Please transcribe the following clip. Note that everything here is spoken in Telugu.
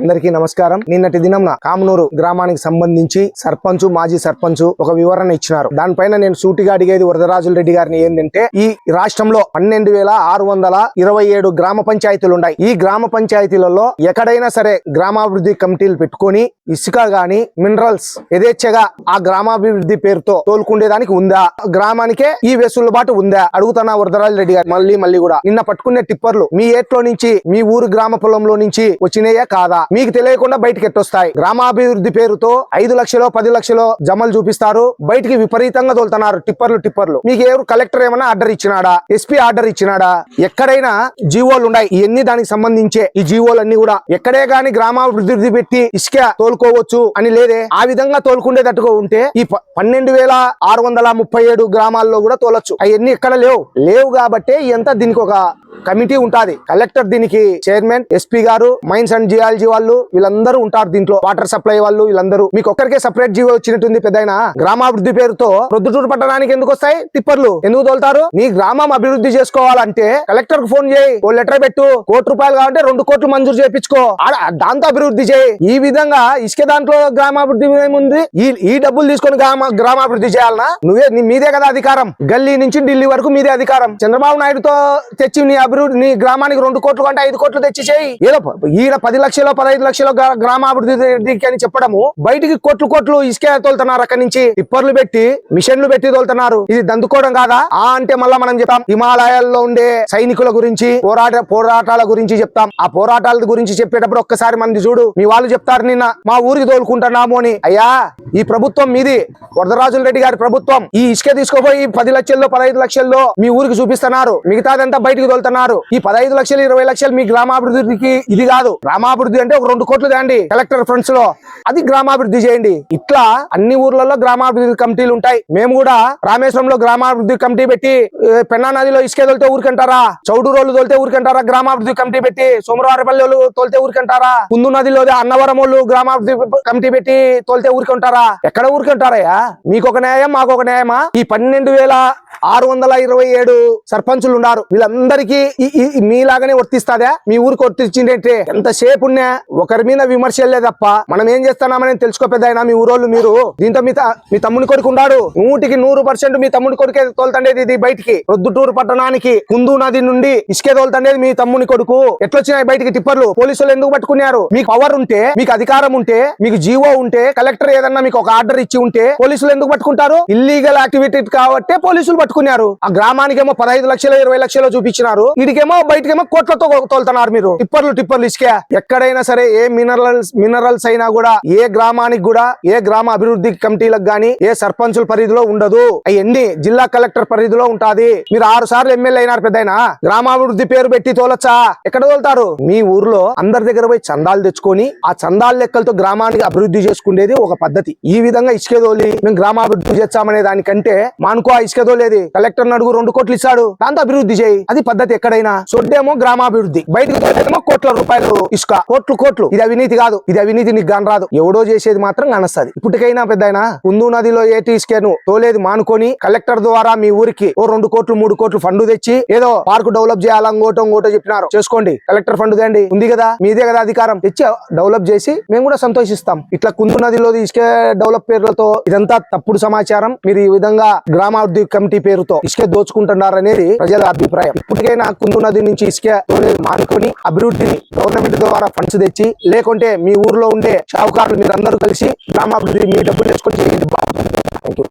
అందరికీ నమస్కారం. నిన్నటి దినంన కామనూరు గ్రామానికి సంబంధించి సర్పంచ్ మాజీ సర్పంచ్ ఒక వివరణ ఇచ్చినారు. దానిపైన నేను సూటిగా అడిగేది వరదరాజుల రెడ్డి గారిని ఏంటంటే ఈ రాష్ట్రంలో పన్నెండు వేల ఆరు వందల ఇరవై ఏడు గ్రామ పంచాయతీలు ఉన్నాయి. ఈ గ్రామ పంచాయతీలలో ఎక్కడైనా సరే గ్రామాభివృద్ధి కమిటీలు పెట్టుకొని ఇసుక గాని మినరల్స్ యథేచ్ఛగా ఆ గ్రామాభివృద్ధి పేరుతో తోలుకుండేదానికి ఉందా? గ్రామానికే ఈ వెసులుబాటు ఉందా? అడుగుతున్నా వరదరాజు రెడ్డి గారు మళ్ళీ మళ్ళీ కూడా నిన్న పట్టుకునే టిప్పర్లు మీ ఏట్లో నుంచి మీ ఊరు గ్రామ పొలంలో నుంచి వచ్చినాయే కాదా? మీకు తెలియకుండా బయటకి ఎట్టొస్తాయి గ్రామాభివృద్ధి పేరుతో ఐదు లక్షలు పది లక్షలో జమలు చూపిస్తారు. బయటికి విపరీతంగా తోలుతున్నారు. టిప్పర్లు టిప్పర్లు. మీకు ఎవరు కలెక్టర్ ఏమైనా ఆర్డర్ ఇచ్చినాడా? ఎస్పీ ఆర్డర్ ఇచ్చినాడా? ఎక్కడైనా జీవోలు ఉన్నాయి. ఇవన్నీ దానికి సంబంధించే ఈ జీవోలు అన్ని కూడా. ఎక్కడే గాని గ్రామాభివృద్ధి పెట్టి ఇసుక తోలుకోవచ్చు అని లేదే. ఆ విధంగా తోలుకుండేటట్టుగా ఉంటే ఈ ప- పన్నెండు వేల ఆరు వందల ముప్పై ఏడు గ్రామాల్లో కూడా తోలొచ్చు. అవన్నీ ఎక్కడ లేవు. లేవు కాబట్టి ఎంత దీనికి ఒక కమిటీ ఉంటాది. కలెక్టర్ దీనికి చైర్మన్ ఎస్పీ గారు మైన్స్ అండ్ జియాలజీ వాళ్ళు వీళ్ళందరూ ఉంటారు దీంట్లో. వాటర్ సప్లై వాళ్ళు వీళ్ళందరూ. మీకు ఒక్కరికే సపరేట్ జీవో వచ్చినట్టుంది పెద్ద గ్రామాభివృద్ధి పేరుతో ప్రొద్దుటూరు పట్టణానికి ఎందుకు వస్తాయి? టిప్పర్లు. ఎందుకు తోలుతారు? నీ గ్రామం అభివృద్ధి చేసుకోవాలంటే కలెక్టర్కు ఫోన్ చేయి. ఓ లెటర్ పెట్టు. కోటి రూపాయలు కావాలంటే రెండు కోట్లు మంజూరు చేయించుకో. ఆడ- దాంతో అభివృద్ధి చేయి. ఈ విధంగా ఇసుక దాంట్లో గ్రామాభివృద్ధి ఏముంది ఈ ఈ డబ్బులు తీసుకొని గ్రామ గ్రామాభివృద్ధి చేయాలనా? నువ్వే నీ మీదే కదా అధికారం. గల్లీ నుంచి ఢిల్లీ వరకు మీదే అధికారం. చంద్రబాబు నాయుడుతో తెచ్చి నీ అభివృద్ధి నీ గ్రామానికి రెండు కోట్లు కంటే ఐదు కోట్లు తెచ్చి చేయి. ఏదో ఈడ పది లక్షలు పదహైదు లక్షలు గ్రామాభివృద్ధి గ్రామాభివృద్ధికి అని చెప్పడము బయటికి కోట్లు కోట్లు ఇసుకే తోలుతున్నారు అక్కడి నుంచి. టిప్పర్లు పెట్టి మిషన్లు పెట్టి తోలుతున్నారు. ఇది దందుకోవడం కాదా? ఆ అంటే మళ్ళా మనం చెప్తాం హిమాలయాల్లో ఉండే సైనికుల గురించి పోరాట పోరాటాల గురించి చెప్తాం. ఆ పోరాటాల గురించి చెప్పేటప్పుడు ఒక్కసారి మంది చూడు మీ వాళ్ళు చెప్తారు నిన్న మా ఊరికి తోలుకుంటున్నాము అని. అయ్యా ఈ ప్రభుత్వం మీది వరదరాజుల రెడ్డి గారి ప్రభుత్వం. ఈ ఇసుక తీసుకుపోయి పది లక్షల్లో పదహైదు లక్షల్లో మీ ఊరికి చూపిస్తున్నారు. మిగతాదంతా బయటికి తోలుతున్నారు. ఈ పదహైదు లక్షలు ఇరవై లక్షలు మీ గ్రామాభివృద్ధికి ఇది కాదు. గ్రామాభివృద్ధి అంటే ఒక రెండు కోట్లు తేండి కలెక్టర్ ఫ్రంట్స్లో. అది గ్రామాభివృద్ధి చేయండి. ఇట్లా అన్ని ఊర్లలో గ్రామాభివృద్ధి కమిటీలు ఉంటాయి. మేము కూడా రామేశ్వరంలో గ్రామాభివృద్ధి కమిటీ పెట్టి పెన్నా నదిలో ఇసుక తోలితే ఊరికంటారా? చౌడు రోడ్లు తోలితే ఊరికంటారా? గ్రామాభివృద్ధి కమిటీ పెట్టి సోమవారపల్లి వాళ్ళు తోలితే ఊరికంటారా? కుందు నదిలో అన్నవరం వాళ్ళు గ్రామాభివృద్ధి కమిటీ పెట్టి తోలితే ఊరికంటారా? ఎక్కడ ఊరికంటారయ్యా? మీకు ఒక న్యాయం మాకు ఒక న్యాయమా? ఈ పన్నెండు వేల ఆరు వందల ఇరవై ఏడు సర్పంచులు ఉన్నారు వీళ్ళందరికీ మీలాగానే వర్తిస్తాదా? మీ ఊరికి వర్తించిందంటే ఎంతసేపు ఉన్నా ఒకరి మీద విమర్శలే తప్ప మనం ఏం చేస్తున్నామని తెలుసుకో మీ ఊరోళ్ళు మీరు. దీంతో మీ మీ తమ్ముని కొడుకు ఉన్నాడు. నూటికి నూరు పర్సెంట్ మీ తమ్ముని కొడుకే తోలుతండేది ఇది బయటికి. రొద్దుటూరు పట్టణానికి కుందు నది నుండి ఇసుకే తోలుతండేది మీ తమ్ముని కొడుకు. ఎట్లొచ్చినాయి బయటికి టిప్పర్లు? పోలీసులు ఎందుకు పట్టుకున్నారు? మీకు పవర్ ఉంటే మీకు అధికారం ఉంటే మీకు జీవో ఉంటే కలెక్టర్ ఏదన్నా మీకు ఒక ఆర్డర్ ఇచ్చి ఉంటే పోలీసులు ఎందుకు పట్టుకుంటారు? ఇల్లీగల్ యాక్టివిటీ కాబట్టే పోలీసులు కట్టుకున్నారు. ఆ గ్రామానికేమో పదహైదు లక్షలు ఇరవై లక్షలు చూపించినారు. వీడికేమో బయటకేమో కోట్లతో తోలుతున్నారు మీరు. టిప్పర్లు టిప్పర్లు ఇసుకే. ఎక్కడైనా సరే ఏ మినరల్స్ మినరల్స్ అయినా కూడా ఏ గ్రామానికి కూడా ఏ గ్రామ అభివృద్ధి కమిటీలకు గానీ ఏ సర్పంచుల పరిధిలో ఉండదు. అవన్నీ జిల్లా కలెక్టర్ పరిధిలో ఉంటాది. మీరు ఆరు సార్లు ఎమ్మెల్యే అయినారు పెద్ద గ్రామాభివృద్ధి పేరు పెట్టి తోలొచ్చా? ఎక్కడ తోలుతారు? మీ ఊర్లో అందరి దగ్గర పోయి చందాలు తెచ్చుకొని ఆ చందాల లెక్కలతో గ్రామానికి అభివృద్ధి చేసుకునేది ఒక పద్ధతి. ఈ విధంగా ఇసుక తోలి మేము గ్రామాభివృద్ధి చేస్తామనే దానికంటే మానుకో ఆ ఇసుక తోలేది కలెక్టర్ నడుగు రెండు కోట్లు ఇస్తాడు. దాంతో అభివృద్ధి చేయి. అది పద్ధతి ఎక్కడైనా? సొడ్డేమో గ్రామాభివృద్ధి. బయటకు తోలేదేమో కోట్ల రూపాయలు ఇసుక. కోట్లు కోట్లు. ఇది అవినీతి కాదు. ఇది అవినీతి నీకు రాదు. ఎవడో చేసేది మాత్రం కానొస్తుంది. ఇప్పటికైనా పెద్ద కుందు నదిలో ఏటి ఇసుకను. తోలేదు మానుకొని కలెక్టర్ ద్వారా మీ ఊరికి ఓ రెండు కోట్లు మూడు కోట్లు ఫండ్ తెచ్చి ఏదో పార్క్ డెవలప్ చేయాలా ఇంకోటో ఇంకోటో చెప్పినారు. చేసుకోండి. కలెక్టర్ ఫండ్ తేండి ఉంది కదా? మీదే కదా అధికారం. తెచ్చి డెవలప్ చేసి మేము కూడా సంతోషిస్తాం. ఇట్లా కుందు నదిలో ఇసుక డెవలప్ పేర్లతో ఇదంతా తప్పుడు సమాచారం. మీరు ఈ విధంగా గ్రామాభివృద్ధి కమిటీ పేరుతో ఇసుక దోచుకుంటున్నారు అనేది ప్రజల అభిప్రాయం. ఇప్పటికైనా కుందు నది నుంచి ఇసుక మానుకొని అభివృద్ధిని గవర్నమెంట్ ద్వారా ఫండ్స్ తెచ్చి లేకుంటే మీ ఊర్లో ఉండే షావుకారులు మీరందరూ కలిసి గ్రామాభివృద్ధి మీ డబ్బులు తెచ్చుకొని చేయండి.